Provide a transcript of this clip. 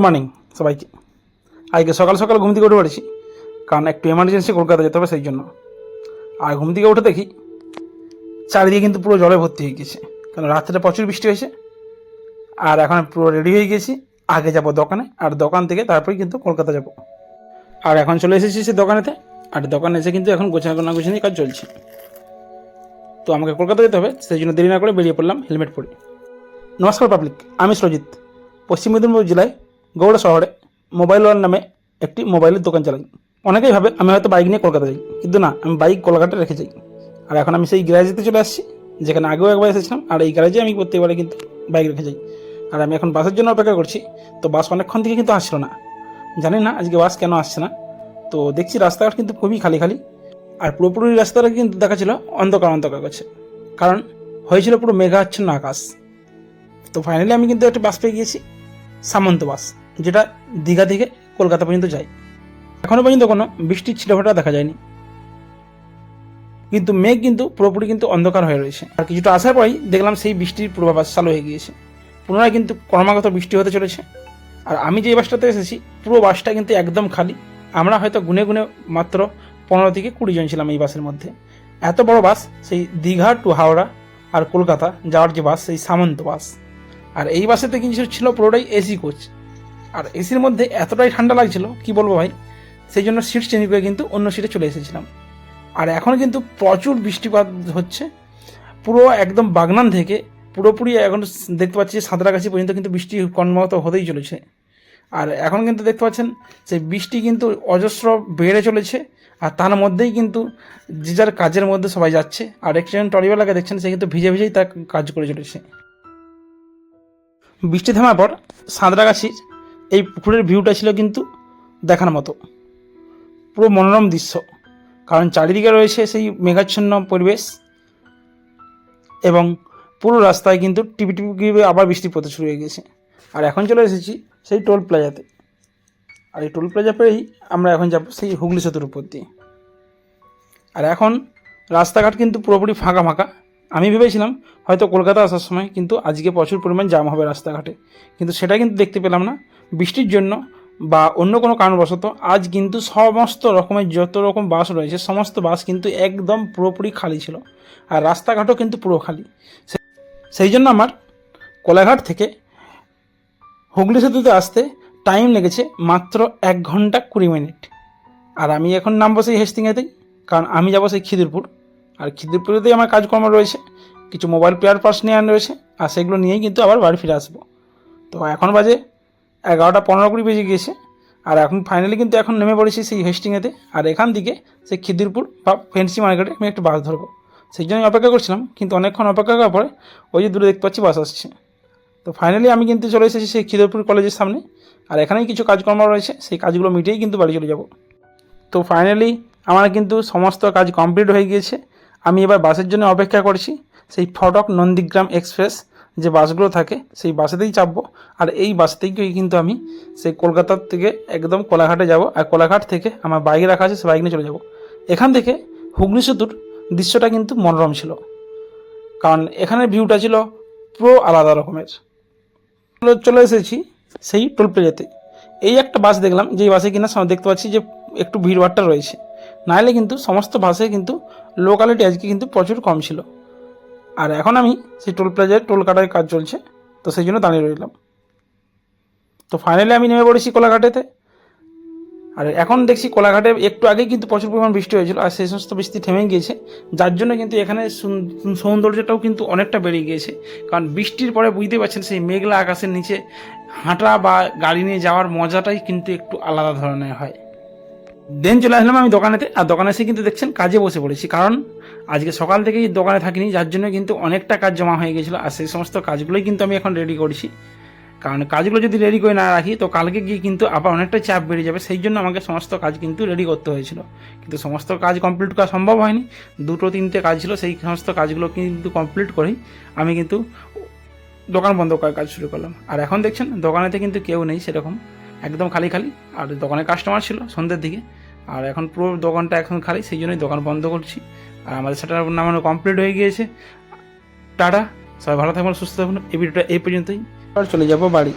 Good morning সবাইকে। আজকে সকাল সকাল ঘুম থেকে উঠে পড়েছি, কারণ একটু এমার্জেন্সি কলকাতা যেতে হবে সেই জন্য। আর ঘুম থেকে উঠে দেখি, চারিদিকে কিন্তু পুরো জলে ভর্তি হয়ে গেছে, কারণ রাত্রে প্রচুর বৃষ্টি হয়েছে। আর এখন পুরো রেডি হয়ে গেছি, আগে যাব দোকানে, আর দোকান থেকে তারপরে কিন্তু কলকাতা যাব। আর এখন চলে এসেছি সে দোকানেতে, আর দোকানে এসে কিন্তু এখন গোছানো গোছানি কাজ চলছে। তো আমাকে কলকাতা যেতে হবে, সেই জন্য দেরি না করে বেরিয়ে পড়লাম হেলমেট পরে। নমস্কার পাবলিক আমি সরজিৎ। পশ্চিম মেদিনীপুর জেলায় গৌড়া শহরে মোবাইল ওয়াল নামে একটি মোবাইলের দোকান চালাই। অনেকেই ভাবে, আমি হয়তো বাইক নিয়ে কলকাতা যাই, কিন্তু না, আমি বাইক কলকাতায় রেখে যাই। আর এখন আমি সেই গ্যারেজেতে চলে আসছি, যেখানে আগেও একবার এসেছিলাম, আর এই গ্যারেজে আমি প্রত্যেকবারে কিন্তু বাইক রেখে যাই। আর আমি এখন বাসের জন্য অপেক্ষা করছি, তো বাস অনেকক্ষণ থেকে কিন্তু আসছিল না। জানি না, আজকে বাস কেন আসছে না। তো দেখছি রাস্তাঘাট কিন্তু খুবই খালি খালি, আর পুরোপুরি রাস্তাটা কিন্তু দেখা ছিল অন্ধকার অন্ধকার করছে। কারণ হয়েছিল পুরো মেঘাচ্ছন্ন আকাশ। তো ফাইনালি আমি কিন্তু একটা বাস পেয়ে গিয়েছি, সামন্ত বাস যেটা দীঘা থেকে কলকাতা পর্যন্ত যায়। এখনও পর্যন্ত কোনো বৃষ্টির ছিটেফোঁটা দেখা যায়নি। কিন্তু মেঘ কিন্তু পুরোপুরি কিন্তু অন্ধকার হয়ে রয়েছে। আর কিছুটা আসার পরেই দেখলাম সেই বৃষ্টির পূর্বাভাস চালু হয়ে গিয়েছে। পুনরায় কিন্তু ক্রমাগত বৃষ্টি হতে চলেছে। আর আমি যে বাসটাতে এসেছি, পুরো বাসটা কিন্তু একদম খালি। আমরা হয়তো গুনে গুনে মাত্র পনেরো থেকে কুড়ি জন ছিলাম এই বাসের মধ্যে। এত বড় বাস সেই দীঘা টু হাওড়া আর কলকাতা যাওয়ার যে বাস, সেই সামন্ত বাস। আর এই বাসেতে কিন্তু ছিল পুরোটাই এসি কোচ। আর এসির মধ্যে এতটাই ঠান্ডা লাগছিল, কি বলব ভাই? সেই জন্য সিট চেঞ্জ করে কিন্তু অন্য সিটে চলে এসেছিলাম। আর এখন কিন্তু প্রচুর বৃষ্টিপাত হচ্ছে। পুরো একদম বাগনান থেকে পুরোপুরি এখন দেখতে পাচ্ছি সাঁতরাগাছি পর্যন্ত কিন্তু বৃষ্টি কর্মরত হতেই চলেছে। আর এখন কিন্তু দেখতে পাচ্ছেন সেই বৃষ্টি কিন্তু অজস্র বেড়ে চলেছে আর তার মধ্যেই কিন্তু যে যার কাজের মধ্যে সবাই যাচ্ছে। আর একজন টরিওয়ালাকে দেখছেন, সে কিন্তু ভিজে ভিজেই তার কাজ করে চলেছে। বৃষ্টি থামার পর সাঁতরাগাছির এই পুকুরের ভিউটা ছিল কিন্তু দেখার মতো। পুরো মনোরম দৃশ্য। কারণ চারিদিকে রয়েছে সেই মেঘাচ্ছন্ন পরিবেশ এবং পুরো রাস্তায় কিন্তু টিপি টিপি আবার বৃষ্টি পড়তে শুরু হয়ে গেছে। আর এখন চলে এসেছি সেই টোল প্লাজাতে। আর এই টোল প্লাজা পেয়েই আমরা এখন যাব সেই হুগলি সেতুর উপর দিয়ে। আর এখন রাস্তাঘাট কিন্তু পুরোপুরি ফাঁকা ফাঁকা। আমি ভেবেছিলাম হয়তো কলকাতা আসার সময় কিন্তু আজকে প্রচুর পরিমাণ জাম হবে রাস্তাঘাটে। কিন্তু সেটা কিন্তু দেখতে পেলাম না। বৃষ্টির জন্য বা অন্য কোনো কারণবশত আজ কিন্তু সমস্ত রকমের যত রকম বাস রয়েছে, সমস্ত বাস কিন্তু একদম পুরোপুরি খালি ছিল আর রাস্তাঘাটও কিন্তু পুরো খালি। সেই জন্য আমার কোলাঘাট থেকে হুগলি সেতুতে আসতে টাইম লেগেছে মাত্র এক ঘণ্টা কুড়ি মিনিট। আর আমি এখন নামবো সেই হেস্টিংয়েতেই কারণ আমি যাব সেই খিদিরপুর। আর খিদিরপুরেতেই আমার কাজকর্ম রয়েছে, কিছু মোবাইল পেয়ার পার্স নিয়ে আনা রয়েছে, আর সেগুলো নিয়েই কিন্তু আবার বাড়ি ফিরে আসব। তো এখন বাজে এগারোটা পনেরো কুড়ি বেজে গিয়েছে। আর এখন ফাইনালি কিন্তু এখন নেমে পড়েছি সেই হেস্টিংয়েতে আর এখান থেকে সেই খিদিরপুর বা ফেন্সি মার্কেটে আমি একটু বাস ধরবো। সেই জন্য অপেক্ষা করছিলাম, কিন্তু অনেকক্ষণ অপেক্ষা করার পরে ওই যে দূরে দেখতে পাচ্ছি বাস আসছে। তো ফাইনালি আমি কিন্তু চলে এসেছি সেই খিদিরপুর কলেজের সামনে। আর এখানেই কিছু কাজকর্ম রয়েছে, সেই কাজগুলো মিটিয়েই কিন্তু বাড়ি চলে যাব। তো ফাইনালি আমার কিন্তু সমস্ত কাজ কমপ্লিট হয়ে গিয়েছে। আমি এবার বাসের জন্য অপেক্ষা করছি, সেই ফটক নন্দীগ্রাম এক্সপ্রেস যে বাসগুলো থাকে, সেই বাসেতেই চাপবো। আর এই বাসতেই কিন্তু আমি সেই কলকাতার থেকে একদম কোলাঘাটে যাব। আর কোলাঘাট থেকে আমার বাইক রাখা আছে, সে বাইক নিয়ে চলে যাব। এখান থেকে হুগলি সেতুর দৃশ্যটা কিন্তু মনোরম ছিল। কারণ এখানের ভিউটা ছিল পুরো আলাদা রকমের। চলে- চলে এসেছি সেই টোল প্লাজাতে এই একটা বাস দেখলাম, যেই বাসে কিনা দেখতে পাচ্ছি যে একটু ভিড়ভাড়টা রয়েছে। নাহলে কিন্তু সমস্ত বাসে কিন্তু লোকালিটি আজকে কিন্তু প্রচুর কম ছিল। আর এখন আমি সেই টোল প্লাজায় টোল কাটার কাজ চলছে, তো সেই জন্য দাঁড়িয়ে রইলাম। তো ফাইনালি আমি নেমে পড়েছি কোলাঘাটেতে। আর এখন দেখছি কোলাঘাটে একটু আগেই কিন্তু প্রচুর পরিমাণ বৃষ্টি হয়েছিল আর সেই সমস্ত বৃষ্টি থেমে গিয়েছে। যার জন্য কিন্তু এখানে সুন- সৌন্দর্যটাও কিন্তু অনেকটা বেড়ে গিয়েছে। কারণ বৃষ্টির পরে বুঝতে পারছেন সেই মেঘলা আকাশের নিচে হাঁটা বা গাড়ি নিয়ে যাওয়ার মজাটাই কিন্তু একটু আলাদা ধরনের হয়। দেন চলে আসলাম আমি দোকানেতে, আর দোকানে এসে কিন্তু দেখছেন কাজে বসে পড়েছি। কারণ আজকে সকাল থেকেই দোকানে থাকিনি, যার জন্য কিন্তু অনেকটা কাজ জমা হয়ে গেছিল, আর সেই সমস্ত কাজগুলোই কিন্তু আমি এখন রেডি করছি। কারণ কাজগুলো যদি রেডি করে না রাখি, তো কালকে গিয়ে কিন্তু আবার অনেকটা চাপ বেড়ে যাবে, সেই জন্য আমাকে সমস্ত কাজ কিন্তু রেডি করতে হয়েছিল। কিন্তু সমস্ত কাজ কমপ্লিট করা সম্ভব হয়নি, দুটো তিনটে কাজ ছিল, সেই সমস্ত কাজগুলো কিন্তু কমপ্লিট করেই আমি কিন্তু দোকান বন্ধ করার কাজ শুরু করলাম। আর এখন দেখছেন দোকানেতে কিন্তু কেউ নেই সেরকম, একদম খালি খালি। আর দোকানে কাস্টমার ছিল সন্ধ্যের দিকে। আর এখন পুরো দোকানটা এখন খালি, সেই জন্যই দোকান বন্ধ করছি। আর আমাদের সেটা নামানো কমপ্লিট হয়ে গিয়েছে। টাটা, সবাই ভালো থাকবেন সুস্থ থাকবেন এই ভিডিওটা এই পর্যন্তই। আর চলে যাব বাড়ি।